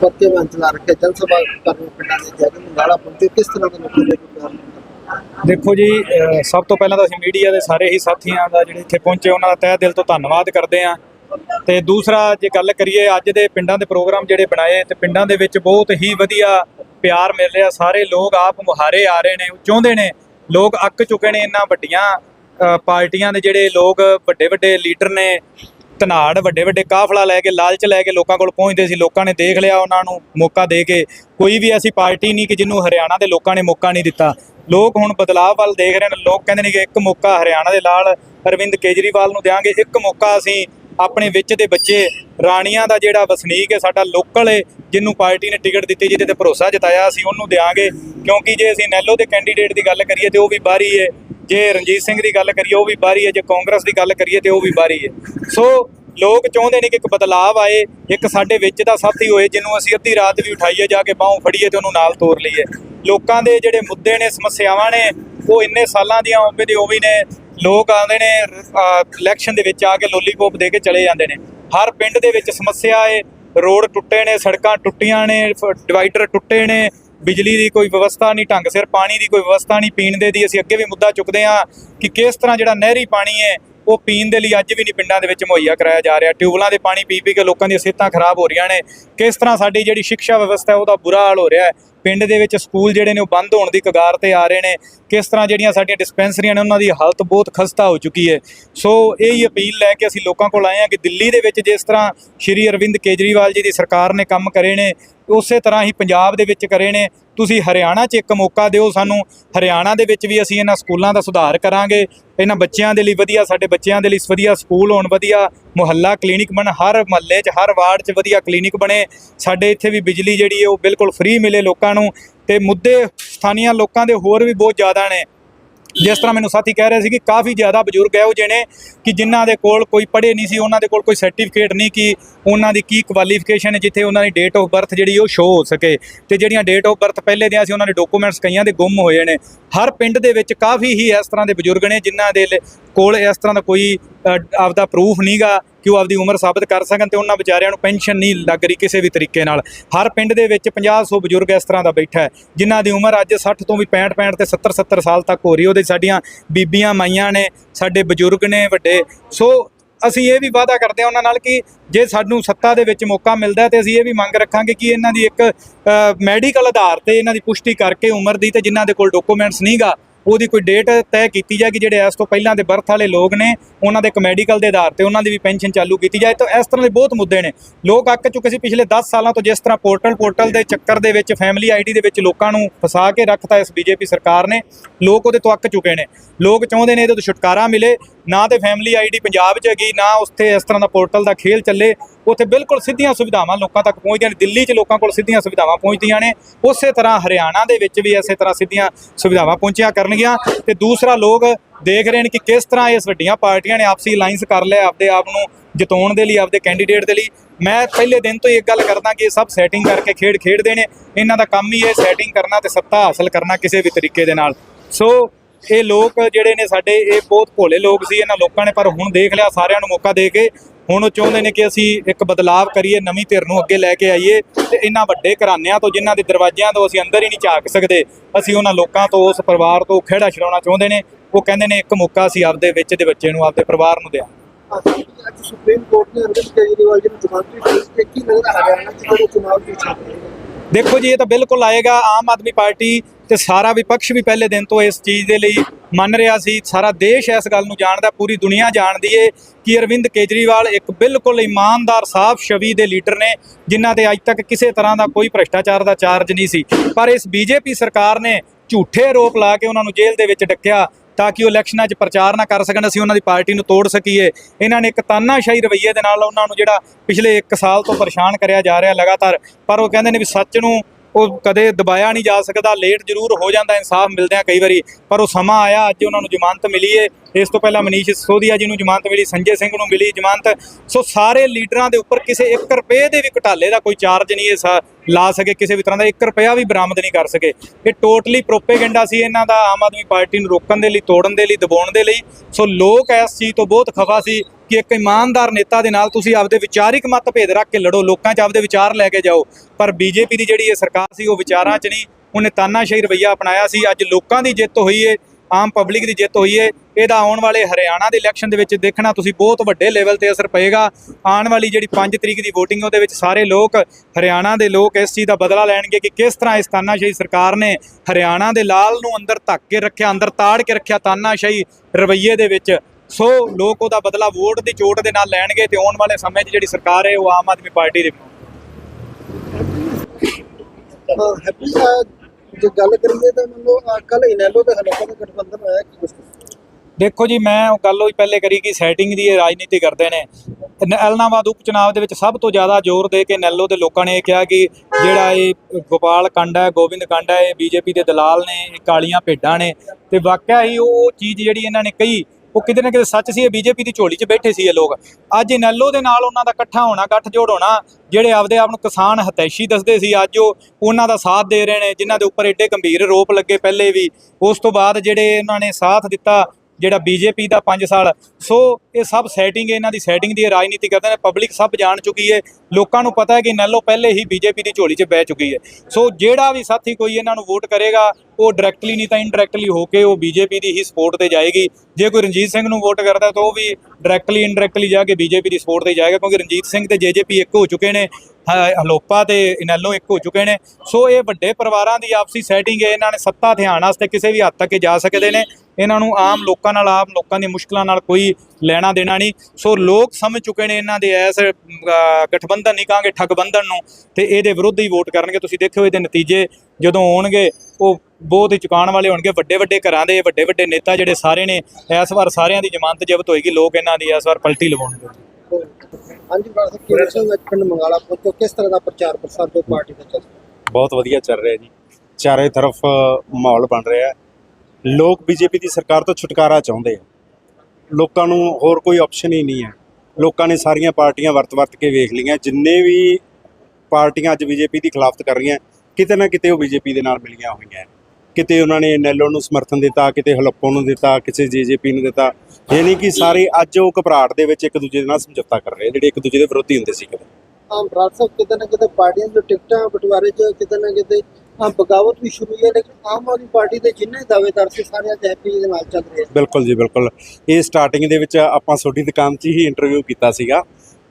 ਪੱਕੇ ਬੰਦ ਰੱਖਿਆ ਜਨ ਸਭਾ ਕਰਨ ਪਿੰਡਾਂ ਦੇ ਜਾ ਮੰਗਾਲਾ ਪਹੁੰਚੇ ਕਿਸ ਤਰ੍ਹਾਂ ਦੇ ਲੋਕਾਂ ਦੇ ਦੇਖੋ ਜੀ ਸਭ ਤੋਂ ਪਹਿਲਾਂ ਤਾਂ ਅਸੀਂ ਮੀਡੀਆ ਦੇ ਸਾਰੇ ਹੀ ਸਾਥੀਆਂ ਦਾ ਜਿਹੜੇ ਇੱਥੇ ਪਹੁੰਚੇ, ਉਹਨਾਂ ਦਾ ਤਹਿ ਦਿਲ ਤੋਂ ਧੰਨਵਾਦ ਕਰਦੇ ਹਾਂ। ਤੇ ਦੂਸਰਾ, ਜੇ ਗੱਲ ਕਰੀਏ ਅੱਜ ਦੇ ਪਿੰਡਾਂ ਦੇ ਪ੍ਰੋਗਰਾਮ ਜਿਹੜੇ ਬਣਾਏ, ਤੇ ਪਿੰਡਾਂ ਦੇ ਵਿੱਚ ਬਹੁਤ ਹੀ ਵਧੀਆ ਪਿਆਰ ਮਿਲ ਰਿਹਾ। ਸਾਰੇ ਲੋਕ ਆਪ ਮੁਹਾਰੇ ਆ ਰਹੇ ਨੇ, ਚਾਹੁੰਦੇ ਨੇ, ਲੋਕ ਅੱਕ ਚੁੱਕੇ ਨੇ ਇਹਨਾਂ ਵੱਡੀਆਂ ਪਾਰਟੀਆਂ ਦੇ ਜਿਹੜੇ ਲੋਕ ਵੱਡੇ ਵੱਡੇ ਲੀਡਰ ਨੇ ਧਨਾੜ, ਵੱਡੇ ਵੱਡੇ ਕਾਫਲਾ ਲੈ ਕੇ, ਲਾਲਚ ਲੈ ਕੇ ਲੋਕਾਂ ਕੋਲ ਪਹੁੰਚਦੇ ਸੀ, ਲੋਕਾਂ ਨੇ ਦੇਖ ਲਿਆ ਉਹਨਾਂ ਨੂੰ, ਮੌਕਾ ਦੇ ਕੇ। ਕੋਈ ਵੀ ਐਸੀ ਪਾਰਟੀ ਨਹੀਂ ਕਿ ਜਿਹਨੂੰ ਹਰਿਆਣਾ ਦੇ ਲੋਕਾਂ ਨੇ ਮੌਕਾ ਨਹੀਂ ਦਿੱਤਾ। ਲੋਕ ਹੁਣ ਬਦਲਾਅ ਵੱਲ ਦੇਖ ਰਹੇ ਨੇ, ਲੋਕ ਕਹਿੰਦੇ ਨੇ ਕਿ ਇੱਕ ਮੌਕਾ ਹਰਿਆਣਾ ਦੇ ਲਾਲ ਅਰਵਿੰਦ ਕੇਜਰੀਵਾਲ ਨੂੰ ਦੇਾਂਗੇ ਇੱਕ ਮੌਕਾ ਅਸੀਂ ਆਪਣੇ ਵਿੱਚ ਦੇ ਬੱਚੇ ਰਾਣੀਆਂ ਦਾ ਜਿਹੜਾ ਵਸਨੀਕ ਹੈ, ਸਾਡਾ ਲੋਕਲ ਹੈ, ਜਿਹਨੂੰ ਪਾਰਟੀ ਨੇ ਟਿਕਟ ਦਿੱਤੀ, ਜਿਹਦੇ ਤੇ ਭਰੋਸਾ ਜਤਾਇਆ, ਅਸੀਂ ਉਹਨੂੰ ਦੇਾਂਗੇ ਕਿਉਂਕਿ ਜੇ ਅਸੀਂ ਨੈਲੋ ਦੇ ਕੈਂਡੀਡੇਟ ਦੀ ਗੱਲ ਕਰੀਏ ਤੇ ਉਹ ਵੀ ਬਾਹਰੀ ਹੈ ਜੇ ਰਣਜੀਤ ਸਿੰਘ ਦੀ ਗੱਲ ਕਰੀਏ, ਉਹ ਵੀ ਬਾਹਰੀ ਹੈ, ਜੇ ਕਾਂਗਰਸ ਦੀ ਗੱਲ ਕਰੀਏ ਤੇ ਉਹ ਵੀ ਬਾਹਰੀ ਹੈ। ਸੋ ਲੋਕ ਚਾਹੁੰਦੇ ਨੇ ਕਿ ਇੱਕ ਬਦਲਾਅ ਆਏ, ਇੱਕ ਸਾਡੇ ਵਿੱਚ ਦਾ ਸਾਥੀ ਹੋਏ, ਜਿਹਨੂੰ ਅਸੀਂ ਅੱਧੀ ਰਾਤ ਵੀ ਉਠਾਈਏ, ਜਾ ਕੇ ਬਾਹੋਂ ਫੜੀਏ ਤੇ ਉਹਨੂੰ ਨਾਲ ਤੋਰ ਲਈਏ। ਲੋਕਾਂ ਦੇ ਜਿਹੜੇ ਮੁੱਦੇ ਨੇ, ਸਮੱਸਿਆਵਾਂ ਨੇ, ਉਹ ਇੰਨੇ ਸਾਲਾਂ ਦੀਆਂ ਉਵੇਂ ਦੇ ਉਵੇਂ ਨੇ। ਲੋਕ ਆਉਂਦੇ ਨੇ ਇਲੈਕਸ਼ਨ ਦੇ ਵਿੱਚ ਆ ਕੇ ਲੋਲੀਪੌਪ ਦੇ ਕੇ ਚਲੇ ਜਾਂਦੇ ਨੇ। ਹਰ ਪਿੰਡ ਦੇ ਵਿੱਚ ਸਮੱਸਿਆ ਏ, ਰੋਡ ਟੁੱਟੇ ਨੇ, ਸੜਕਾਂ ਟੁੱਟੀਆਂ ਨੇ ਡਿਵਾਈਡਰ ਟੁੱਟੇ ਨੇ ਬਿਜਲੀ ਦੀ ਕੋਈ ਵਿਵਸਥਾ ਨਹੀਂ, ਢੰਗ ਸਿਰ ਪਾਣੀ ਦੀ ਕੋਈ ਵਿਵਸਥਾ ਨਹੀਂ, ਪੀਣ ਦੇ ਦੀ ਅਸੀਂ ਅੱਗੇ ਵੀ ਮੁੱਦਾ ਚੁੱਕਦੇ ਹਾਂ ਕਿ ਕਿਸ ਤਰ੍ਹਾਂ ਜਿਹੜਾ ਨਹਿਰੀ ਪਾਣੀ ਹੈ, ਉਹ ਪੀਣ ਦੇ ਲਈ ਅੱਜ ਵੀ ਨਹੀਂ ਪਿੰਡਾਂ ਦੇ ਵਿੱਚ ਮੁਹੱਈਆ ਕਰਾਇਆ ਜਾ ਰਿਹਾ। ਟਿਊਬਲਾਂ ਦੇ ਪਾਣੀ ਪੀ ਪੀ ਕੇ ਲੋਕਾਂ ਦੀਆਂ ਸਿਹਤਾਂ ਖਰਾਬ ਹੋ ਰਹੀਆਂ ਨੇ। ਕਿਸ ਤਰ੍ਹਾਂ ਸਾਡੀ ਜਿਹੜੀ ਸਿੱਖਿਆ ਵਿਵਸਥਾ ਹੈ, ਉਹਦਾ ਬੁਰਾ ਹਾਲ ਹੋ ਰਿਹਾ ਹੈ। ਪਿੰਡ ਦੇ ਵਿੱਚ ਸਕੂਲ ਜਿਹੜੇ ਨੇ ਉਹ ਬੰਦ ਹੋਣ ਦੀ ਕਗਾਰ ਤੇ ਆ ਰਹੇ ਨੇ। ਕਿਸ ਤਰ੍ਹਾਂ ਜਿਹੜੀਆਂ ਸਾਡੀਆਂ ਡਿਸਪੈਂਸਰੀਆਂ ਨੇ, ਉਹਨਾਂ ਦੀ ਹਾਲਤ ਬਹੁਤ ਖਸਤਾ ਹੋ ਚੁੱਕੀ ਹੈ। ਸੋ ਇਹ ਹੀ ਅਪੀਲ ਲੈ ਕੇ ਅਸੀਂ ਲੋਕਾਂ ਕੋਲ ਆਏ ਹਾਂ ਕਿ ਦਿੱਲੀ ਦੇ ਵਿੱਚ ਜਿਸ ਤਰ੍ਹਾਂ ਸ਼੍ਰੀ ਅਰਵਿੰਦ ਕੇਜਰੀਵਾਲ ਜੀ ਦੀ ਸਰਕਾਰ ਨੇ ਕੰਮ ਕਰੇ ਨੇ, ਉਸੇ ਤਰ੍ਹਾਂ ਹੀ ਪੰਜਾਬ ਦੇ ਵਿੱਚ ਕਰੇ ਨੇ। ਤੁਸੀਂ ਹਰਿਆਣਾ 'ਚ ਇੱਕ ਮੌਕਾ ਦਿਓ ਸਾਨੂੰ, ਹਰਿਆਣਾ ਦੇ ਵਿੱਚ ਵੀ ਅਸੀਂ ਇਹਨਾਂ ਸਕੂਲਾਂ ਦਾ ਸੁਧਾਰ ਕਰਾਂਗੇ, ਇਹਨਾਂ ਬੱਚਿਆਂ ਦੇ ਲਈ ਵਧੀਆ, ਸਾਡੇ ਬੱਚਿਆਂ ਦੇ ਲਈ ਵਧੀਆ ਸਕੂਲ ਹੋਣ ਵਧੀਆ, ਮੁਹੱਲਾ ਕਲੀਨਿਕ ਬਣ, ਹਰ ਮਹੱਲੇ 'ਚ, ਹਰ ਵਾਰਡ 'ਚ ਵਧੀਆ ਕਲੀਨਿਕ ਬਣੇ, ਸਾਡੇ ਇੱਥੇ ਵੀ ਬਿਜਲੀ ਜਿਹੜੀ ਹੈ ਉਹ ਬਿਲਕੁਲ ਫ੍ਰੀ ਮਿਲੇ ਲੋਕਾਂ ਨੂੰ, ਤੇ ਮੁੱਦੇ ਸਥਾਨੀਆਂ ਲੋਕਾਂ ਦੇ ਹੋਰ ਵੀ ਬਹੁਤ ਜ਼ਿਆਦਾ ਨੇ ਜਿਸ ਤਰ੍ਹਾਂ ਮੈਨੂੰ ਸਾਥੀ ਕਹਿ ਰਹੇ ਸੀ ਕਿ ਕਾਫੀ ਜ਼ਿਆਦਾ ਬਜ਼ੁਰਗ ਹੈ ਉਹ ਜਿਹੜੇ ਕਿ ਜਿਨ੍ਹਾਂ ਦੇ ਕੋਲ ਕੋਈ ਪੜ੍ਹੇ ਨਹੀਂ ਸੀ ਉਹਨਾਂ ਦੇ ਕੋਲ ਕੋਈ ਸਰਟੀਫਿਕੇਟ ਨਹੀਂ ਕਿ ਉਹਨਾਂ ਦੀ ਕੀ ਕੁਆਲੀਫਿਕੇਸ਼ਨ ਹੈ ਜਿੱਥੇ ਉਹਨਾਂ ਦੀ ਡੇਟ ਆਫ ਬਰਥ ਜਿਹੜੀ ਉਹ ਸ਼ੋ ਹੋ ਸਕੇ। ਤੇ ਜਿਹੜੀਆਂ ਡੇਟ ਆਫ ਬਰਥ ਪਹਿਲੇ ਦੀਆਂ ਸੀ ਉਹਨਾਂ ਦੇ ਡਾਕੂਮੈਂਟਸ ਕਈਆਂ ਦੇ ਗੁੰਮ ਹੋਏ ਨੇ। ਹਰ ਪਿੰਡ ਦੇ ਵਿੱਚ ਕਾਫੀ ਹੀ ਇਸ ਤਰ੍ਹਾਂ ਦੇ ਬਜ਼ੁਰਗ ਨੇ ਜਿਨ੍ਹਾਂ ਦੇ ਲ- ਕੋਲ ਇਸ ਤਰ੍ਹਾਂ ਦਾ ਕੋਈ ਅ, ਆਪਦਾ ਪ੍ਰੂਫ ਨਹੀਂਗਾ ਕਿ ਉਹ ਆਪਦੀ ਉਮਰ ਸਾਬਤ ਕਰ ਸਕਣ ਤੇ ਉਹਨਾਂ ਵਿਚਾਰਿਆਂ ਨੂੰ ਪੈਨਸ਼ਨ ਨਹੀਂ ਲੱਗ ਰਹੀ ਕਿਸੇ ਵੀ ਤਰੀਕੇ ਨਾਲ? ਹਰ ਪਿੰਡ ਦੇ ਵਿੱਚ 50-100 ਬਜ਼ੁਰਗ ਇਸ ਤਰ੍ਹਾਂ ਦਾ ਬੈਠਾ ਹੈ, ਜਿਨ੍ਹਾਂ ਦੀ ਉਮਰ ਅੱਜ 60 ਤੋਂ ਵੀ 65-65 ਤੇ 70-70 ਸਾਲ ਤੱਕ ਹੋ ਰਹੀ ਉਹਦੇ ਸਾਡੀਆਂ ਬੀਬੀਆਂ, ਮਾਈਆਂ ਨੇ, ਸਾਡੇ ਬਜ਼ੁਰਗ ਨੇ ਵੱਡੇ। ਸੋ ਅਸੀਂ ਇਹ ਵੀ ਵਾਅਦਾ ਕਰਦੇ ਹਾਂ ਉਹਨਾਂ ਨਾਲ ਕਿ ਜੇ ਸਾਨੂੰ ਸੱਤਾ ਦੇ ਵਿੱਚ ਮੌਕਾ ਮਿਲਦਾ ਹੈ ਤੇ ਅਸੀਂ ਇਹ ਵੀ ਮੰਗ ਰੱਖਾਂਗੇ ਕਿ ਇਹਨਾਂ ਦੀ ਇੱਕ ਮੈਡੀਕਲ ਆਧਾਰ ਤੇ ਇਹਨਾਂ ਦੀ ਪੁਸ਼ਟੀ ਕਰਕੇ ਉਮਰ ਦੀ ਤੇ ਜਿਨ੍ਹਾਂ ਦੇ ਕੋਲ ਡਾਕੂਮੈਂਟਸ ਨਹੀਂਗਾ ਉਹਦੀ ਕੋਈ ਡੇਟ ਤੈਅ ਕੀਤੀ ਜਾਏਗੀ ਜਿਹੜੇ ਇਸ ਤੋਂ ਪਹਿਲਾਂ ਦੇ ਬਰਥ ਵਾਲੇ ਲੋਕ ਨੇ, ਉਹਨਾਂ ਦੇ ਇੱਕ ਮੈਡੀਕਲ ਦੇ ਆਧਾਰ ਤੇ ਉਹਨਾਂ ਦੀ ਵੀ ਪੈਨਸ਼ਨ ਚਾਲੂ ਕੀਤੀ ਜਾਏ, ਤਾਂ ਇਸ ਤਰ੍ਹਾਂ ਦੇ ਬਹੁਤ ਮੁੱਦੇ ਨੇ। ਲੋਕ ਅੱਕ ਚੁੱਕੇ ਸੀ ਪਿਛਲੇ 10 ਸਾਲਾਂ ਤੋਂ ਜਿਸ ਤਰ੍ਹਾਂ ਪੋਰਟਲ ਪੋਰਟਲ ਦੇ ਚੱਕਰ ਦੇ ਵਿੱਚ ਫੈਮਿਲੀ ਆਈਡੀ ਦੇ ਵਿੱਚ ਲੋਕਾਂ ਨੂੰ ਫਸਾ ਕੇ ਰੱਖਤਾ ਇਸ ਬੀਜੇਪੀ ਸਰਕਾਰ ਨੇ, ਲੋਕ ਉਹਦੇ ਤੋਂ ਅੱਕ ਚੁੱਕੇ ਨੇ। ਲੋਕ ਚਾਹੁੰਦੇ ਨੇ ਇਹਦੇ ਤੋਂ ਛੁਟਕਾਰਾ ਮਿਲੇ, ਨਾ ਤੇ ਫੈਮਿਲੀ ਆਈਡੀ ਪੰਜਾਬ 'ਚ ਹੈਗੀ, ਨਾ ਉੱਥੇ ਇਸ ਤਰ੍ਹਾਂ ਦਾ ਪੋਰਟਲ ਦਾ ਖੇਲ ਚੱਲੇ ਉੱਥੇ ਬਿਲਕੁਲ ਸਿੱਧੀਆਂ ਸੁਵਿਧਾਵਾਂ ਲੋਕਾਂ ਤੱਕ ਪਹੁੰਚਦੀਆਂ ਨੇ। ਦਿੱਲੀ 'ਚ ਲੋਕਾਂ ਕੋਲ ਸਿੱਧੀਆਂ ਸੁਵਿਧਾਵਾਂ ਪਹੁੰਚਦੀਆਂ ਨੇ। ਉਸੇ ਤਰ੍ਹਾਂ ਹਰਿਆਣਾ ਦੇ ਵਿੱਚ ਵੀ ਇਸੇ ਤਰ੍ਹਾਂ ਸਿੱਧੀਆਂ ਸੁਵਿਧਾਵਾਂ ਪਹੁੰਚਿਆ ਕਰਨਗੀਆਂ। ਤੇ ਦੂਸਰਾ ਲੋਕ ਦੇਖ ਰਹੇ ਨੇ ਕਿ ਕਿਸ ਤਰ੍ਹਾਂ ਇਸ ਵੱਡੀਆਂ ਪਾਰਟੀਆਂ ਨੇ ਆਪਸੀ ਅਲਾਈਅੰਸ ਕਰ ਲਿਆ ਆਪਦੇ ਆਪ ਨੂੰ ਜਿਤਾਉਣ ਦੇ ਲਈ, ਆਪਦੇ ਕੈਂਡੀਡੇਟ ਦੇ ਲਈ। ਮੈਂ ਪਹਿਲੇ ਦਿਨ ਤੋਂ ਹੀ ਇੱਕ ਗੱਲ ਕਰਦਾ ਕਿ ਇਹ ਸਭ ਸੈਟਿੰਗ ਕਰਕੇ ਖੇਡ ਖੇਡਦੇ ਨੇ। ਇਹਨਾਂ ਦਾ ਕੰਮ ਹੀ ਇਹ ਸੈਟਿੰਗ ਕਰਨਾ ਤੇ ਸੱਤਾ ਹਾਸਲ ਕਰਨਾ ਕਿਸੇ ਵੀ ਤਰੀਕੇ ਦੇ ਨਾਲ। ਸੋ ਇਹ ਲੋਕ ਜਿਹੜੇ ਨੇ ਸਾਡੇ, ਇਹ ਬਹੁਤ ਭੋਲੇ ਲੋਕ ਸੀ ਇਹਨਾਂ ਲੋਕਾਂ ਨੇ, ਪਰ ਹੁਣ ਦੇਖ ਲਿਆ, ਸਾਰਿਆਂ ਨੂੰ ਮੌਕਾ ਦੇ ਕੇ ਹੁਣ ਉਹ ਚਾਹੁੰਦੇ ਨੇ ਕਿ ਅਸੀਂ ਇੱਕ ਬਦਲਾਵ ਕਰੀਏ ਨਵੀਂ ਧਿਰ ਨੂੰ ਅੱਗੇ ਲੈ ਕੇ ਆਈਏ ਤੇ ਇਹਨਾਂ ਵੱਡੇ ਘਰਾਣਿਆਂ ਤੋਂ ਜਿਨ੍ਹਾਂ ਦੇ ਦਰਵਾਜ਼ਿਆਂ ਤੋਂ ਅਸੀਂ ਅੰਦਰ ਹੀ ਨਹੀਂ ਝਾਕ ਸਕਦੇ ਅਸੀਂ ਉਹਨਾਂ ਲੋਕਾਂ ਤੋਂ ਉਸ ਪਰਿਵਾਰ ਤੋਂ ਖਿਹੜਾ ਛਡਾਉਣਾ ਚਾਹੁੰਦੇ ਨੇ। ਉਹ ਕਹਿੰਦੇ ਨੇ ਇੱਕ ਮੌਕਾ ਅਸੀਂ ਆਪਦੇ ਵਿੱਚ ਦੇ ਬੱਚੇ ਨੂੰ ਆਪਦੇ ਪਰਿਵਾਰ ਨੂੰ ਦਿਆਂ ਅੱਜ ਸੁਪਰੀਮ ਕੋਰਟ ਨੇ ਅਰਵਿੰਦ ਕੇਜਰੀਵਾਲ ਜੀ ਨੂੰ ਜ਼ਮਾਨਤ ਦਿੱਤੀ ਹੈ ਕੀ ਲੱਗਦਾ ਹਰਿਆਣਾ ਚ ਜਿਹੜੇ ਚੁਣਾਵ ਦੀ ਛਾਪ ਦੇਖੋ ਜੀ ਇਹ ਤਾਂ ਬਿਲਕੁਲ ਆਏਗਾ। ਆਮ ਆਦਮੀ ਪਾਰਟੀ ਤੇ ਸਾਰਾ ਵਿਪਕਸ਼ ਵੀ ਪਹਿਲੇ ਦਿਨ ਤੋਂ ਇਸ ਚੀਜ਼ ਦੇ ਲਈ ਮੰਨ ਰਿਹਾ ਸੀ। ਸਾਰਾ ਦੇਸ਼ ਇਸ ਗੱਲ ਨੂੰ ਜਾਣਦਾ, ਪੂਰੀ ਦੁਨੀਆ ਜਾਣਦੀ ਏ ਕਿ ਅਰਵਿੰਦ ਕੇਜਰੀਵਾਲ ਇੱਕ ਬਿਲਕੁਲ ਇਮਾਨਦਾਰ, ਸਾਫ਼ ਛਵੀ ਦੇ ਲੀਡਰ ਨੇ, ਜਿਨ੍ਹਾਂ ਤੇ ਅੱਜ ਤੱਕ ਕਿਸੇ ਤਰ੍ਹਾਂ ਦਾ ਕੋਈ ਭ੍ਰਿਸ਼ਟਾਚਾਰ ਦਾ ਚਾਰਜ ਨਹੀਂ ਸੀ। ਪਰ ਇਸ ਬੀਜੇਪੀ ਸਰਕਾਰ ਨੇ ਝੂਠੇ ਆਰੋਪ ਲਾ ਕੇ ਉਹਨਾਂ ਨੂੰ ਜੇਲ੍ਹ ਦੇ ਵਿੱਚ ਡੱਕਿਆ ਤਾਂ ਕਿ ਉਹ ਇਲੈਕਸ਼ਨਾਂ 'ਚ ਪ੍ਰਚਾਰ ਨਾ ਕਰ ਸਕਣ, ਅਸੀਂ ਉਹਨਾਂ ਦੀ ਪਾਰਟੀ ਨੂੰ ਤੋੜ ਸਕੀਏ। ਇਹਨਾਂ ਨੇ ਇੱਕ ਤਾਨਾਸ਼ਾਹੀ ਰਵੱਈਏ ਦੇ ਨਾਲ ਉਹਨਾਂ ਨੂੰ ਜਿਹੜਾ ਪਿਛਲੇ 1 ਸਾਲ ਤੋਂ ਪਰੇਸ਼ਾਨ ਕਰਿਆ ਜਾ ਰਿਹਾ ਲਗਾਤਾਰ। ਪਰ ਉਹ ਕਹਿੰਦੇ ਨੇ ਵੀ ਸੱਚ ਨੂੰ ਉਹ ਕਦੇ ਦਬਾਇਆ ਨਹੀਂ ਜਾ ਸਕਦਾ ਲੇਟ ਜ਼ਰੂਰ ਹੋ ਜਾਂਦਾ, ਇਨਸਾਫ ਮਿਲਦਿਆਂ ਕਈ ਵਾਰੀ, ਪਰ ਉਹ ਸਮਾਂ ਆਇਆ, ਅੱਜ ਉਹਨਾਂ ਨੂੰ ਜ਼ਮਾਨਤ ਮਿਲੀ ਏ। ਇਸ ਤੋਂ ਪਹਿਲਾਂ ਮਨੀਸ਼ ਸਿਸੋਦੀਆ ਜੀ ਨੂੰ ਜ਼ਮਾਨਤ ਮਿਲੀ, ਸੰਜੇ ਸਿੰਘ ਨੂੰ ਮਿਲੀ ਜ਼ਮਾਨਤ। ਸੋ ਸਾਰੇ ਲੀਡਰਾਂ ਦੇ ਉੱਪਰ ਕਿਸੇ 1 ਰੁਪਏ ਦੇ ਵੀ ਘਟਾਲੇ ਦਾ ਕੋਈ ਚਾਰਜ ਨਹੀਂ ਇਹ ਸਾ- ਲਾ ਸਕੇ, ਕਿਸੇ ਵੀ ਤਰ੍ਹਾਂ ਦਾ 1 ਰੁਪਿਆ ਵੀ ਬਰਾਮਦ ਨਹੀਂ ਕਰ ਸਕੇ। ਇਹ ਟੋਟਲੀ ਪ੍ਰੋਪੇਗੈਂਡਾ ਸੀ ਇਹਨਾਂ ਦਾ, ਆਮ ਆਦਮੀ ਪਾਰਟੀ ਨੂੰ ਰੋਕਣ ਦੇ ਲਈ, ਤੋੜਨ ਦੇ ਲਈ, ਦਬਾਉਣ ਦੇ ਲਈ। ਸੋ ਲੋਕ ਇਸ ਚੀਜ਼ ਤੋਂ ਬਹੁਤ ਖਫਾ ਸੀ। ਕਿ ਇੱਕ ਇਮਾਨਦਾਰ ਨੇਤਾ ਦੇ ਨਾਲ ਤੁਸੀਂ ਆਪਦੇ ਵਿਚਾਰਿਕ ਮਤਭੇਦ ਰੱਖ ਕੇ ਲੜੋ, ਲੋਕਾਂ 'ਚ ਆਪਦੇ ਵਿਚਾਰ ਲੈ ਕੇ ਜਾਓ। ਪਰ ਬੀਜੇਪੀ ਦੀ ਜਿਹੜੀ ਇਹ ਸਰਕਾਰ ਸੀ, ਉਹ ਵਿਚਾਰਾਂ 'ਚ ਨਹੀਂ। ਉਹਨੇ ਤਾਨਾਸ਼ਾਹੀ ਰਵਈਆ ਅਪਣਾਇਆ ਸੀ। ਅੱਜ ਲੋਕਾਂ ਦੀ ਜਿੱਤ ਹੋਈ ਏ, ਆਮ ਪਬਲਿਕ ਦੀ ਜਿੱਤ ਹੋਈ ਏ। ਇਹਦਾ ਆਉਣ ਵਾਲੇ ਹਰਿਆਣਾ ਦੇ ਇਲੈਕਸ਼ਨ ਦੇ ਵਿੱਚ ਦੇਖਣਾ ਤੁਸੀਂ ਬਹੁਤ ਵੱਡੇ ਲੈਵਲ ਤੇ ਅਸਰ ਪਏਗਾ। ਆਉਣ ਵਾਲੀ ਜਿਹੜੀ 5 ਤਰੀਕ ਦੀ VOTING ਉਹਦੇ ਵਿੱਚ ਸਾਰੇ ਲੋਕ, ਹਰਿਆਣਾ ਦੇ ਲੋਕ ਇਸ ਚੀਜ਼ ਦਾ ਬਦਲਾ ਲੈਣਗੇ ਕਿ ਕਿਸ ਤਰ੍ਹਾਂ ਇਸ ਤਾਨਾਸ਼ਾਹੀ ਸਰਕਾਰ ਨੇ ਹਰਿਆਣਾ ਦੇ ਲਾਲ ਨੂੰ ਅੰਦਰ ਧੱਕ ਕੇ ਰੱਖਿਆ, ਅੰਦਰ ਤਾੜ ਕੇ ਰੱਖਿਆ ਤਾਨਾਸ਼ਾਹੀ ਰਵਈਏ ਦੇ ਵਿੱਚ। ਸੋ ਲੋਕ ਉਹਦਾ ਬਦਲਾ ਵੋਟ ਦੀ ਚੋਟ ਦੇ ਨਾਲ ਲੈਣਗੇ ਤੇ ਆਉਣ ਵਾਲੇ ਸਮੇਂ 'ਚ ਜਿਹੜੀ ਸਰਕਾਰ ਹੈ ਉਹ ਆਮ ਆਦਮੀ ਪਾਰਟੀ ਦੀ ਹੈਪੀ ਜੇ ਗੱਲ ਕਰੀਏ ਤਾਂ ਮੰਨ ਲਓ ਕੱਲ ਇਨੈਲੋ ਤੇ ਹਲਕਾ ਦਾ ਗਠਬੰਧਨ ਹੋਇਆ ਕਿ ਕੁਛ ਦੇਖੋ ਜੀ ਮੈਂ ਉਹ ਗੱਲ ਹੋਈ ਪਹਿਲੇ ਕਰੀ ਕਿ ਸੈਟਿੰਗ ਦੀ ਇਹ ਰਾਜਨੀਤੀ ਕਰਦੇ ਨੇ। ਨ- ਐਲਨਾਬਾਦ ਉਪ ਚੁਣਾਵ ਦੇ ਵਿੱਚ ਸਭ ਤੋਂ ਜ਼ਿਆਦਾ ਜ਼ੋਰ ਦੇ ਕੇ ਨੈਲੋ ਦੇ ਲੋਕਾਂ ਨੇ ਇਹ ਕਿਹਾ ਕਿ ਜਿਹੜਾ ਇਹ ਗੋਪਾਲ ਕੰਡ ਹੈ ਗੋਬਿੰਦ ਕੰਡ ਹੈ ਇਹ ਬੀਜੇਪੀ ਦੇ ਦਲਾਲ ਨੇ ਇਹ ਕਾਲੀਆਂ ਭੇਡਾਂ ਨੇ ਤੇ ਵਾਕਿਆ ਹੀ ਉਹ ਚੀਜ਼ ਜਿਹੜੀ ਇਹਨਾਂ ਨੇ ਕਹੀ ਉਹ ਕਿਤੇ ਨਾ ਕਿਤੇ ਸੱਚ ਸੀ, ਇਹ ਬੀਜੇਪੀ ਦੀ ਝੋਲੀ 'ਚ ਬੈਠੇ ਸੀ ਇਹ ਲੋਕ। ਅੱਜ ਨੈਲੋ ਦੇ ਨਾਲ ਉਹਨਾਂ ਦਾ ਇਕੱਠਾ ਹੋਣਾ ਇਕੱਠ ਜੋੜ ਹੋਣਾ, ਜਿਹੜੇ ਆਪਦੇ ਆਪ ਨੂੰ ਕਿਸਾਨ ਹਤੈਸ਼ੀ ਦੱਸਦੇ ਸੀ, ਅੱਜ ਉਹ ਉਹਨਾਂ ਦਾ ਸਾਥ ਦੇ ਰਹੇ ਨੇ, ਜਿਨ੍ਹਾਂ ਦੇ ਉੱਪਰ ਐਡੇ ਗੰਭੀਰ ਆਰੋਪ ਲੱਗੇ ਪਹਿਲੇ ਵੀ। ਉਸ ਤੋਂ ਬਾਅਦ ਜਿਹੜੇ ਇਹਨਾਂ ਨੇ ਸਾਥ ਦਿੱਤਾ, ਜਿਹੜਾ ਬੀਜੇਪੀ ਦਾ 5 ਸਾਲ। ਸੋ ਇਹ ਸਭ ਸੈਟਿੰਗ ਇਹਨਾਂ ਦੀ ਸੈਟਿੰਗ ਦੀ ਇਹ ਰਾਜਨੀਤੀ ਕਰਦੇ ਨੇ ਪਬਲਿਕ ਸਭ ਜਾਣ ਚੁੱਕੀ ਹੈ ਲੋਕਾਂ ਨੂੰ ਪਤਾ ਹੈ ਕਿ ਨੈਲੋ ਪਹਿਲੇ ਹੀ ਬੀਜੇਪੀ ਦੀ ਝੋਲੀ 'ਚ ਬਹਿ ਚੁੱਕੀ ਹੈ ਸੋ ਜਿਹੜਾ ਵੀ ਸਾਥੀ ਕੋਈ ਇਹਨਾਂ ਨੂੰ ਵੋਟ ਕਰੇਗਾ ਉਹ ਡਾਇਰੈਕਟਲੀ ਨਹੀਂ ਤਾਂ ਇਨਡਾਇਰੈਕਟਲੀ ਹੋ ਕੇ ਉਹ ਬੀਜੇਪੀ ਦੀ ਹੀ ਸਪੋਰਟ ਤੇ ਜਾਏਗੀ। ਜੇ ਕੋਈ ਰਣਜੀਤ ਸਿੰਘ ਨੂੰ ਵੋਟ ਕਰਦਾ ਤਾਂ ਉਹ ਵੀ ਡਾਇਰੈਕਟਲੀ ਇਨਡਾਇਰੈਕਟਲੀ ਜਾ ਕੇ ਬੀਜੇਪੀ ਦੀ ਸਪੋਰਟ ਤੇ ਜਾਏਗਾ ਕਿਉਂਕਿ ਰਣਜੀਤ ਸਿੰਘ ਤੇ ਜੇਜੇਪੀ ਇੱਕ ਹੋ ਚੁੱਕੇ ਨੇ ਹਲੋਪਾ ਤੇ ਇਨੈਲੋ ਇੱਕ ਹੋ ਚੁੱਕੇ ਨੇ। ਸੋ ਇਹ ਵੱਡੇ ਪਰਿਵਾਰਾਂ ਦੀ ਆਪਸੀ ਸੈਟਿੰਗ ਹੈ, ਇਹਨਾਂ ਨੇ ਸੱਤਾ ਧਿਆਨ ਵਾਸਤੇ ਕਿਸੇ ਵੀ ਹੱਦ ਤੱਕ ਜਾ ਸਕਦੇ ਨੇ। ਇਹਨਾਂ ਨੂੰ ਆਮ ਲੋਕਾਂ ਨਾਲ, ਆਮ ਲੋਕਾਂ ਦੀ ਮੁਸ਼ਕਲਾਂ ਨਾਲ ਕੋਈ ਲੈਣਾ ਦੇਣਾ ਨਹੀਂ। ਸੋ ਲੋਕ ਸਮਝ ਚੁੱਕੇ ਨੇ ਇਹਨਾਂ ਦੇ ਐਸ ਗਠਬੰਧਨ ਨਹੀਂ ਕਹਾਂਗੇ, ਠਗਬੰਧਨ ਨੂੰ। ਤੇ ਇਹਦੇ ਵਿਰੁੱਧ ਹੀ ਵੋਟ ਕਰਨਗੇ। ਤੁਸੀਂ ਦੇਖਿਓ ਇਹਦੇ ਨਤੀਜੇ ਜਦੋਂ ਆਉਣਗੇ, ਉਹ ਬਹੁਤ ਹੀ ਚੁਕਾਉਣ ਵਾਲੇ ਹੋਣਗੇ ਵੱਡੇ ਵੱਡੇ ਘਰਾਂ ਦੇ ਵੱਡੇ ਵੱਡੇ ਨੇਤਾ ਜਿਹੜੇ ਸਾਰੇ ਨੇ ਇਸ ਵਾਰ ਸਾਰਿਆਂ ਦੀ ਜ਼ਮਾਨਤ ਜ਼ਬਤ ਹੋਏਗੀ ਲੋਕ ਇਹਨਾਂ ਦੀ ਇਸ ਵਾਰ ਪਲਟੀ ਲਵਾਉਣਗੇ। ਹਾਂਜੀ ਕਿਵੇਂ ਸਿੰਘ ਅੱਜ ਪਿੰਡ ਮੰਗਾਲਾ ਪਹੁੰਚੋ ਕਿਸ ਤਰ੍ਹਾਂ ਦਾ ਪ੍ਰਚਾਰ ਪ੍ਰਸਾਰ ਜੋ ਪਾਰਟੀ ਦਾ ਚੱਲ ਰਿਹਾ? ਬਹੁਤ ਵਧੀਆ ਚੱਲ ਰਿਹਾ ਜੀ। ਚਾਰੇ ਤਰਫ ਮਾਹੌਲ ਬਣ ਰਿਹਾ ਹੈ। ਲੋਕ ਬੀਜੇਪੀ ਦੀ ਸਰਕਾਰ ਤੋਂ ਛੁਟਕਾਰਾ ਚਾਹੁੰਦੇ ਆ। ਲੋਕਾਂ ਨੂੰ ਹੋਰ ਕੋਈ ਆਪਸ਼ਨ ਹੀ ਨਹੀਂ ਹੈ। ਲੋਕਾਂ ਨੇ ਸਾਰੀਆਂ ਪਾਰਟੀਆਂ ਵਰਤ-ਵਰਤ ਕੇ ਵੇਖ ਲਈਆਂ ਜਿੰਨੇ ਵੀ ਪਾਰਟੀਆਂ ਅੱਜ ਬੀਜੇਪੀ ਦੀ ਖਿਲਾਫਤ ਕਰ ਰਹੀਆਂ ਕਿਤੇ ਨਾ ਕਿਤੇ ਉਹ ਬੀਜੇਪੀ ਦੇ ਨਾਲ ਮਿਲੀਆਂ ਹੋਈਆਂ ਹੈ। ਕਿਤੇ ਉਹਨਾਂ ਨੇ ਨੈਲੋ ਨੂੰ ਸਮਰਥਨ ਦਿੱਤਾ ਕਿਤੇ ਹਲੱਪੋ ਨੂੰ ਦਿੱਤਾ ਕਿਸੇ ਜੀਜੇਪੀ ਨੂੰ ਦਿੱਤਾ। ਨਹੀਂ ਕਿ ਸਾਰੇ ਅੱਜ ਉਹ ਘਬਰਾਹਟ ਦੇ ਵਿੱਚ ਇੱਕ ਦੂਜੇ ਦੇ ਨਾਲ ਸਮਝੌਤਾ ਕਰ ਰਹੇ ਆ, ਜਿਹੜੇ ਇੱਕ ਦੂਜੇ ਦੇ ਵਿਰੋਧੀ ਹੁੰਦੇ ਸੀ ਕਦੇ ਆਮ ਬਰਾੜ ਸਾਹਿਬ ਕਿਤੇ ਨਾ ਕਿਤੇ ਪਾਰਟੀਆਂ ਦੇ ਟਿਕਟਾਂ ਬਟਵਾਰੇ 'ਚ ਕਿਤੇ ਨਾ ਕਿਤੇ ਆਹ ਬਗਾਵਤ ਵੀ ਸ਼ੁਰੂ ਹੋਈ ਹੈ ਲੇਕਿਨ ਆਮ ਆਦਮੀ ਪਾਰਟੀ ਦੇ ਜਿੰਨੇ ਦਾਅਵੇਦਾਰ ਸੀ ਸਾਰੇ ਅੱਜ ਹੈਪੀ ਦੇ ਨਾਲ ਚੱਲ ਰਹੇ ਆ। ਬਿਲਕੁਲ ਜੀ ਬਿਲਕੁਲ। ਇਹ ਸਟਾਰਟਿੰਗ ਦੇ ਵਿੱਚ ਆਪਾਂ ਤੁਹਾਡੀ ਦੁਕਾਨ 'ਚ ਹੀ ਇੰਟਰਵਿਊ ਕੀਤਾ ਸੀਗਾ।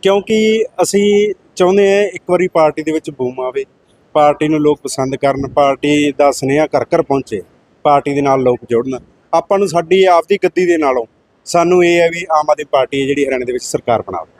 ਕਿਉਂਕਿ ਅਸੀਂ ਚਾਹੁੰਦੇ ਹਾਂ ਇੱਕ ਵਾਰੀ ਪਾਰਟੀ ਦੇ ਵਿੱਚ ਬੂਮ ਆਵੇ। ਪਾਰਟੀ ਨੂੰ ਲੋਕ ਪਸੰਦ ਕਰਨ, ਪਾਰਟੀ ਦਾ ਸੁਨੇਹਾ ਘਰ ਘਰ ਪਹੁੰਚੇ, ਪਾਰਟੀ ਦੇ ਨਾਲ ਲੋਕ ਜੁੜਨ। ਆਪਾਂ ਨੂੰ ਸਾਡੀ ਆਪਦੀ ਗੱਦੀ ਦੇ ਨਾਲੋਂ ਸਾਨੂੰ ਇਹ ਹੈ ਵੀ ਆਮ ਆਦਮੀ ਪਾਰਟੀ ਹੈ ਜਿਹੜੀ ਹਰਿਆਣੇ ਦੇ ਵਿੱਚ ਸਰਕਾਰ ਬਣਾਵੇ